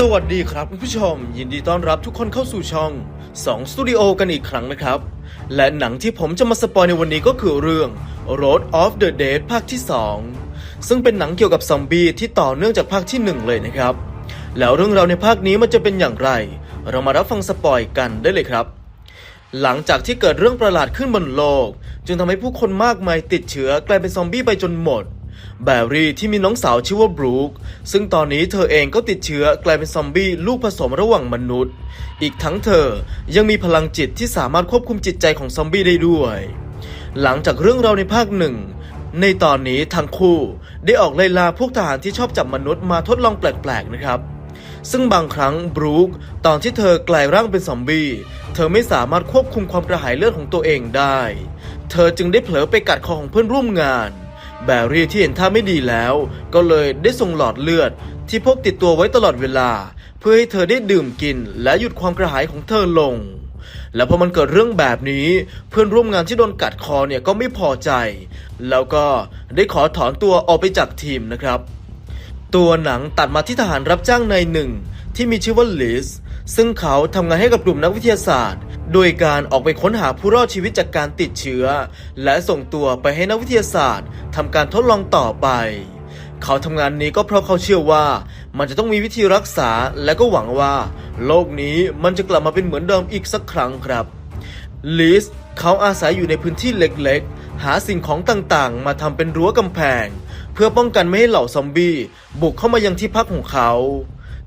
สวัสดีครับคุณผู้ชม ยินดีต้อนรับทุกคนเข้าสู่ช่อง2สตูดิโอกันอีกครั้งนะครับ และหนังที่ผมจะมาสปอยในวันนี้ก็คือเรื่อง Road of the Dead ภาคที่ 2 ซึ่งเป็นหนังเกี่ยวกับซอมบี้ที่ต่อเนื่องจากภาคที่ 1 เลยนะครับ แล้วเรื่องราวในภาคนี้มันจะเป็นอย่างไร เรามารับฟังสปอยกันได้เลยครับ หลังจากที่เกิดเรื่องประหลาดขึ้นบนโลก จึงทำให้ผู้คนมากมายติดเชื้อกลายเป็นซอมบี้ไปจนหมด แบรี่ที่มีน้องสาวชื่อว่าบรูคซึ่งตอนนี้เธอเองก็ติดเชื้อกลายเป็นซอมบี้ลูกผสมระหว่างมนุษย์ อีกทั้งเธอยังมีพลังจิตที่สามารถควบคุมจิตใจของซอมบี้ได้ด้วย หลังจากเรื่องราวในภาคหนึ่งในตอนนี้ทั้งคู่ได้ออกไล่ล่าพวกทหารที่ชอบจับมนุษย์มาทดลองแปลกๆนะครับ ซึ่งบางครั้งบรูคตอนที่เธอกลายร่างเป็นซอมบี้เธอไม่สามารถควบคุมความกระหายเลือดของตัวเองได้ เธอจึงได้เผลอไปกัดคอของเพื่อนร่วมงาน แบรี่ที่เห็นท่าไม่ดีแล้ว ก็เลยได้ส่งหลอดเลือด ที่พกติดตัวไว้ตลอดเวลา เพื่อให้เธอได้ดื่มกิน และหยุดความกระหายของเธอลง แล้วพอมันเกิดเรื่องแบบนี้ เพื่อนร่วมงานที่โดนกัดคอเนี่ยก็ไม่พอใจ แล้วก็ได้ขอถอนตัวออกไปจากทีมนะครับ ตัวหนังตัดมาที่ทหารรับจ้างในหนึ่งที่มีชื่อว่าลิสซึ่งเขาทำงานให้กับกลุ่มนักวิทยาศาสตร์ โดยการออกไปค้นหาผู้รอดชีวิตจากการติดเชื้อ และส่งตัวไปให้นักวิทยาศาสตร์ทำการทดลองต่อไปเขาทำงานนี้ก็เพราะเขาเชื่อว่า มันจะต้องมีวิธีรักษาและก็หวังว่า โลกนี้มันจะกลับมาเป็นเหมือนเดิมอีกสักครั้งครับลิสเขาอาศัยอยู่ในพื้นที่เล็กๆ หาสิ่งของต่างๆ มาทำเป็นรั้วกำแพง เพื่อป้องกันไม่ให้เหล่าซอมบี้บุกเข้ามายังที่พักของเขา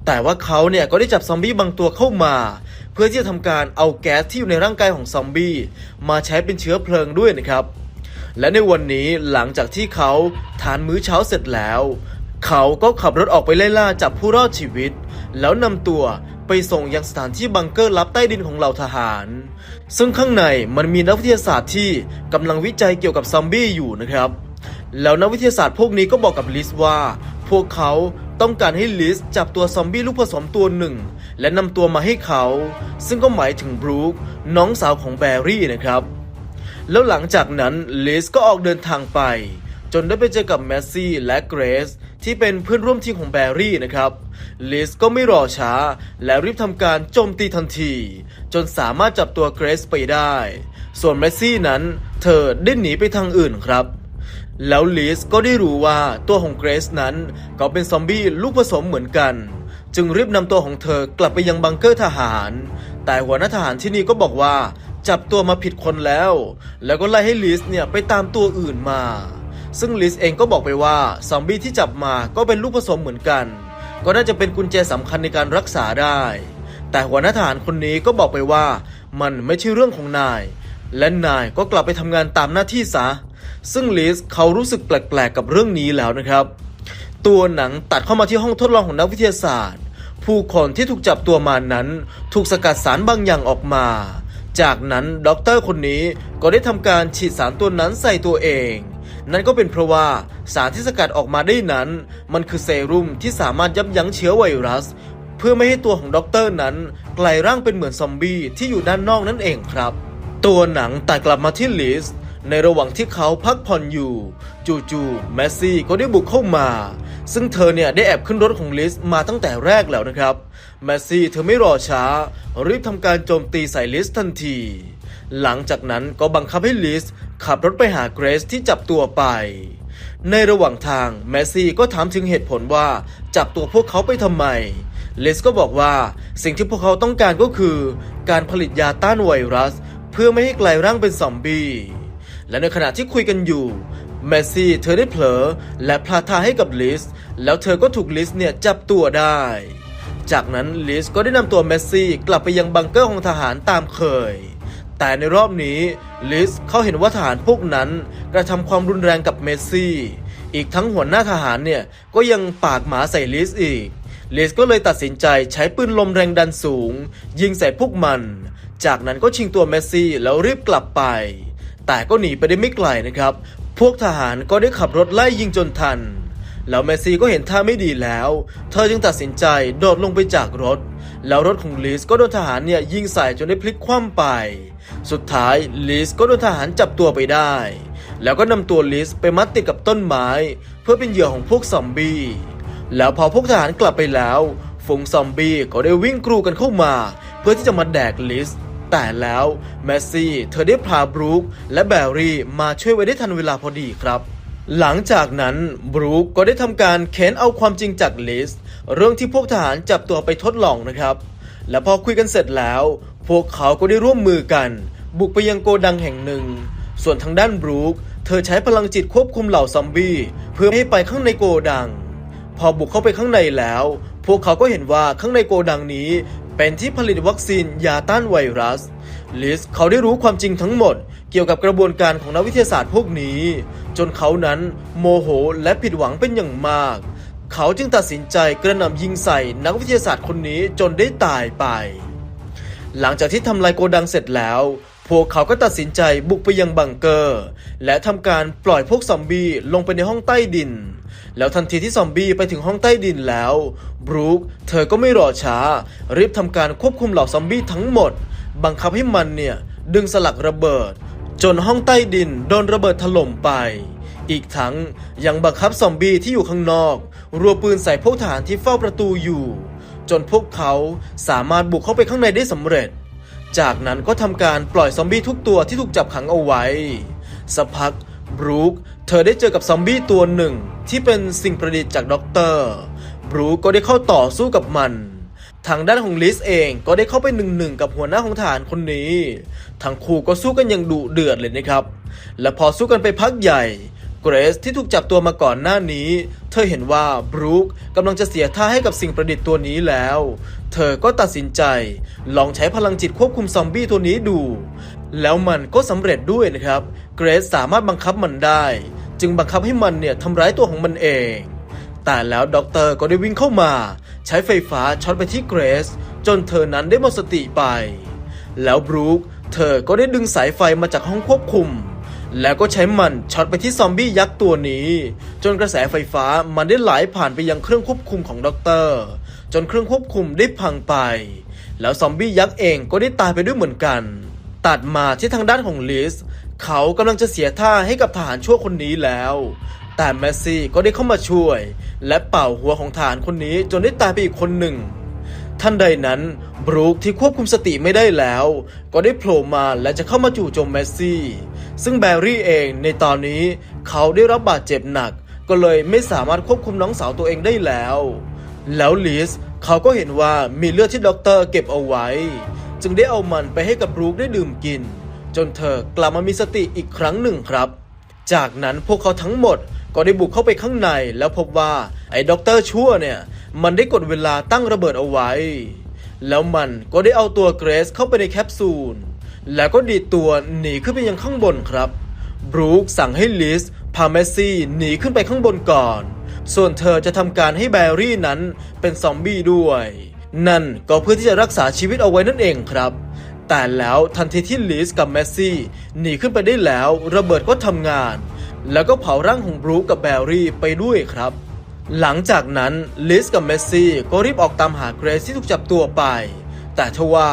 แต่ว่าเขาเนี่ยก็ได้จับซอมบี้บางตัวเข้ามา พื่อที่จะทำการเอาแก๊สที่อยู่ในร่างกายของซอมบี้มาใช้เป็นเชื้อเพลิงด้วยนะครับ และในวันนี้หลังจากที่เขาทานมื้อเช้าเสร็จแล้ว เขาก็ขับรถออกไปไล่ล่าจับผู้รอดชีวิต แล้วนำตัวไปส่งยังสถานที่บังเกอร์ลับใต้ดินของเหล่าทหาร ซึ่งข้างในมันมีนักวิทยาศาสตร์ที่กำลังวิจัยเกี่ยวกับซอมบี้อยู่นะครับแล้วนักวิทยาศาสตร์พวกนี้ก็บอกกับลิสว่า พวกเขาต้องการให้ลิสจับตัวซอมบี้ลูกผสมตัวหนึ่ง และนำตัวมาให้เขา ซึ่งก็หมายถึงบรูคน้องสาวของแบรี่นะครับ แล้วหลังจากนั้นลิสก็ออกเดินทางไป จนได้ไปเจอกับแมสซี่และเกรซที่เป็นเพื่อนร่วมทีมของแบรี่นะครับลิสก็ไม่รอช้า และรีบทำการโจมตีทันที จนสามารถจับตัวเกรซไปได้ ส่วนแมสซี่นั้น เธอได้หนีไปทางอื่นครับแล้วลิสก็ได้รู้ว่าตัวของเกรซนั้นก็เป็นซอมบี้ลูกผสมเหมือนกัน จึงรีบนำตัวของเธอกลับไปยังบังเกอร์ทหาร แต่หัวหน้าทหารที่นี่ก็บอกว่า จับตัวมาผิดคนแล้ว แล้วก็ไล่ให้ลิสเนี่ยไปตามตัวอื่นมา ซึ่งลิสเองก็บอกไปว่าซอมบี้ที่จับมาก็เป็นลูกผสมเหมือนกัน ก็น่าจะเป็นกุญแจสำคัญในการรักษาได้ แต่หัวหน้าทหารคนนี้ก็บอกไปว่า มันไม่ใช่เรื่องของนาย และนายก็กลับไปทำงานตามหน้าที่ซะ ซึ่งลิสเขารู้สึกแปลกๆกับเรื่องนี้แล้วนะครับ ตัวหนังตัดเข้ามาที่ห้องทดลองของนักวิทยาศาสตร์ ผู้คนที่ถูกจับตัวมานั้น ถูกสกัดสารบางอย่างออกมา จากนั้นด็อกเตอร์คนนี้ก็ได้ทำการฉีดสารตัวนั้นใส่ตัวเอง นั่นก็เป็นเพราะว่าสารที่สกัดออกมาได้นั้น มันคือเซรุ่มที่สามารถยับยั้งเชื้อไวรัส เพื่อไม่ให้ตัวของด็อกเตอร์นั้นกลายร่างเป็นเหมือนซอมบี้ที่อยู่ด้านนอกนั่นเองครับ ตัวหนังตัดกลับมาที่ลิสในระหว่างที่เขาพักผ่อนอยู่ จู่ๆแมสซี่ก็ได้บุกเข้ามา ซึ่งเธอเนี่ยได้แอบขึ้นรถของลิสมาตั้งแต่แรกแล้วนะครับ แมสซี่เธอไม่รอช้า รีบทำการโจมตีใส่ลิสทันที หลังจากนั้นก็บังคับให้ลิสขับรถไปหาเกรซที่จับตัวไป ในระหว่างทางแมสซี่ก็ถามถึงเหตุผลว่าจับตัวพวกเขาไปทำไมลิสก็บอกว่าสิ่งที่พวกเขาต้องการก็คือ การผลิตยาต้านไวรัส เพื่อไม่ให้กลายร่างเป็นซอมบี้ และในขณะที่คุยกันอยู่ แมสซี่เธอได้เผลอและพลาดท่าให้กับลิส แล้วเธอก็ถูกลิสเนี่ยจับตัวได้ จากนั้นลิสก็ได้นำตัวแมสซี่กลับไปยังบังเกอร์ของทหารตามเคย แต่ในรอบนี้ลิสเขาเห็นว่าทหารพวกนั้นกระทำความรุนแรงกับเมสซี่ อีกทั้งหัวหน้าทหารเนี่ยก็ยังปากหมาใส่ลิสอีกลิสก็เลยตัดสินใจใช้ปืนลมแรงดันสูง ยิงใส่พวกมัน จากนั้นก็ชิงตัวเมสซี่แล้วรีบกลับไป แต่ก็หนีไปได้ไม่ไกลนะครับ พวกทหารก็ได้ขับรถไล่ยิงจนทัน แล้วเมซี่ก็เห็นท่าไม่ดีแล้ว เธอจึงตัดสินใจโดดลงไปจากรถ แล้วรถของลิสก็โดนทหารเนี่ยยิงใส่จนได้พลิกคว่ำไป สุดท้ายลิสก็โดนทหารจับตัวไปได้ แล้วก็นำตัวลิสไปมัดติดกับต้นไม้ เพื่อเป็นเหยื่อของพวกซอมบี้ แล้วพอพวกทหารกลับไปแล้วฝฝูงซอมบี้ก็ได้วิ่งกรูกันเข้ามา เพื่อที่จะมาแดกลิส แต่แล้วแมสซี่เธอได้พาบรูคและแบรี่มาช่วยไว้ได้ทันเวลาพอดีครับหลังจากนั้นบรูคก็ได้ทำการเค้นเอาความจริงจากลิสเรื่องที่พวกทหารจับตัวไปทดลองนะครับ และพอคุยกันเสร็จแล้ว พวกเขาก็ได้ร่วมมือกัน บุกไปยังโกดังแห่งหนึ่ง ส่วนทางด้านบรูคเธอใช้พลังจิตควบคุมเหล่าซอมบี้เพื่อให้ไปข้างในโกดัง พอบุกเข้าไปข้างในแล้ว พวกเขาก็เห็นว่าข้างในโกดังนี้ เป็นที่ผลิตวัคซีนยาต้านไวรัส ลิสเขาได้รู้ความจริงทั้งหมด เกี่ยวกับกระบวนการของนักวิทยาศาสตร์พวกนี้ จนเขานั้นโมโหและผิดหวังเป็นอย่างมาก เขาจึงตัดสินใจกระหน่ำยิงใส่นักวิทยาศาสตร์คนนี้จนได้ตายไป หลังจากที่ทำลายโกดังเสร็จแล้ว พวกเขาก็ตัดสินใจบุกไปยังบังเกอร์ และทำการปล่อยพวกซอมบี้ลงไปในห้องใต้ดิน แล้วทันทีที่ซอมบี้ไปถึงห้องใต้ดินแล้วบรูคเธอก็ไม่รอช้า รีบทำการควบคุมเหล่าซอมบี้ทั้งหมด บังคับให้มันเนี่ย ดึงสลักระเบิด จนห้องใต้ดินโดนระเบิดถล่มไป อีกทั้งยังบังคับซอมบี้ที่อยู่ข้างนอก รัวปืนใส่พวกทหารที่เฝ้าประตูอยู่ จนพวกเขาสามารถบุกเข้าไปข้างในได้สำเร็จ จากนั้นก็ทำการปล่อยซอมบี้ทุกตัวที่ถูกจับขังเอาไว้ สักพักบรูคเธอได้เจอกับซอมบี้ตัวหนึ่ง ที่เป็นสิ่งประดิษฐ์จากด็อกเตอร์บรูคก็ได้เข้าต่อสู้กับมันทางด้านของลิสเองก็ได้เข้าไปหนึ่งหนึ่งกับหัวหน้าของทหารคนนี้ ทั้งคู่ก็สู้กันอย่างดุเดือดเลยนะครับ และพอสู้กันไปพักใหญ่ เกรซที่ถูกจับตัวมาก่อนหน้านี้ เธอเห็นว่าบรูคกำลังจะเสียท่าให้กับสิ่งประดิษฐ์ตัวนี้แล้ว เธอก็ตัดสินใจลองใช้พลังจิตควบคุมซอมบี้ตัวนี้ดู แล้วมันก็สำเร็จด้วยนะครับ เกรซสามารถบังคับมันได้ จึงบังคับให้มันเนี่ยทำร้ายตัวของมันเอง แต่แล้วด็อกเตอร์ก็ได้วิ่งเข้ามา ใช้ไฟฟ้าช็อตไปที่เกรซจนเธอนั้นได้หมดสติไป แล้วบรูคเธอก็ได้ดึงสายไฟมาจากห้องควบคุม แล้วก็ใช้มันช็อตไปที่ซอมบี้ยักษ์ตัวนี้ จนกระแสไฟฟ้ามันได้ไหลผ่านไปยังเครื่องควบคุมของด็อกเตอร์ จนเครื่องควบคุมได้พังไป แล้วซอมบี้ยักษ์เองก็ได้ตายไปด้วยเหมือนกัน ตัดมาที่ทางด้านของลิส เขากำลังจะเสียท่าให้กับทหารชั่วคนนี้แล้ว แต่แมสซี่ก็ได้เข้ามาช่วย และเป่าหัวของทหารคนนี้จนได้ตายไปอีกคนหนึ่งท่านใดนั้นบรูคที่ควบคุมสติไม่ได้แล้ว ก็ได้โผล่มาและจะเข้ามาจู่โจมแมสซี่ ซึ่งแบรี่เองในตอนนี้เขาได้รับบาดเจ็บหนัก ก็เลยไม่สามารถควบคุมน้องสาวตัวเองได้แล้ว แล้วลิสเขาก็เห็นว่ามีเลือดที่ด็อกเตอร์เก็บเอาไว้ จึงได้เอามันไปให้กับบรูคได้ดื่มกิน จนเธอกลับมามีสติอีกครั้งหนึ่งครับ จากนั้นพวกเขาทั้งหมดก็ได้บุกเข้าไปข้างในแล้วพบว่าไอ้ด็อกเตอร์ชั่วเนี่ยมันได้กดเวลาตั้งระเบิดเอาไว้ แล้วมันก็ได้เอาตัวเกรซเข้าไปในแคปซูล แล้วก็ดีตัวหนีขึ้นไปยังข้างบนครับบรูคสั่งให้ลิสพาเมสซี่หนีขึ้นไปข้างบนก่อน ส่วนเธอจะทำการให้แบรี่นั้นเป็นซอมบี้ด้วย นั่นก็เพื่อที่จะรักษาชีวิตเอาไว้นั่นเองครับ แต่แล้วทันทีที่ลิสกับเมสซี่หนีขึ้นไปได้แล้วระเบิดก็ทำงาน แล้วก็เผาร่างของบรูคกับแบรี่ไปด้วยครับ หลังจากนั้นลิสกับเมสซี่ก็รีบออกตามหาเกรซที่ถูกจับตัวไป แต่ทว่า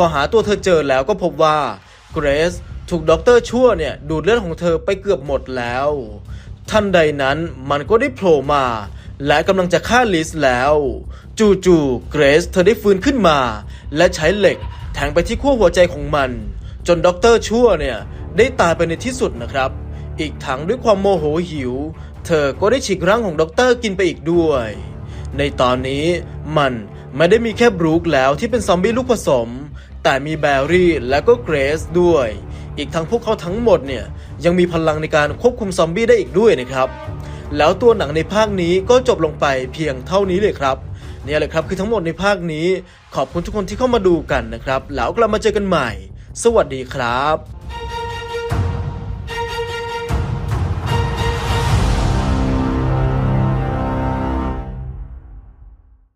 พอหาตัวเธอเจอแล้วก็พบว่าเกรซถูกด็อกเตอร์ชั่วเนี่ยดูดเลือดของเธอไปเกือบหมดแล้ว ทันใดนั้นมันก็ได้โผล่มา และกำลังจะฆ่าลิสแล้ว จู่ๆเกรซเธอได้ฟื้นขึ้นมา และใช้เหล็กแทงไปที่ขั้วหัวใจของมัน จนด็อกเตอร์ชั่วเนี่ยได้ตายไปในที่สุดนะครับ อีกทั้งด้วยความโมโหหิว เธอก็ได้ฉีกร่างของด็อกเตอร์กินไปอีกด้วย ในตอนนี้มันไม่ได้มีแค่บรูคแล้วที่เป็นซอมบี้ลูกผสม แต่มีแบรี่และก็เกรซด้วย อีกทั้งพวกเขาทั้งหมดเนี่ยยังมีพลังในการควบคุมซอมบี้ได้อีกด้วยนะครับ แล้วตัวหนังในภาคนี้ก็จบลงไปเพียงเท่านี้เลยครับเนี่ยแหละครับคือทั้งหมดในภาคนี้ ขอบคุณทุกคนที่เข้ามาดูกันนะครับ แล้วกลับมาเจอกันใหม่ สวัสดีครับ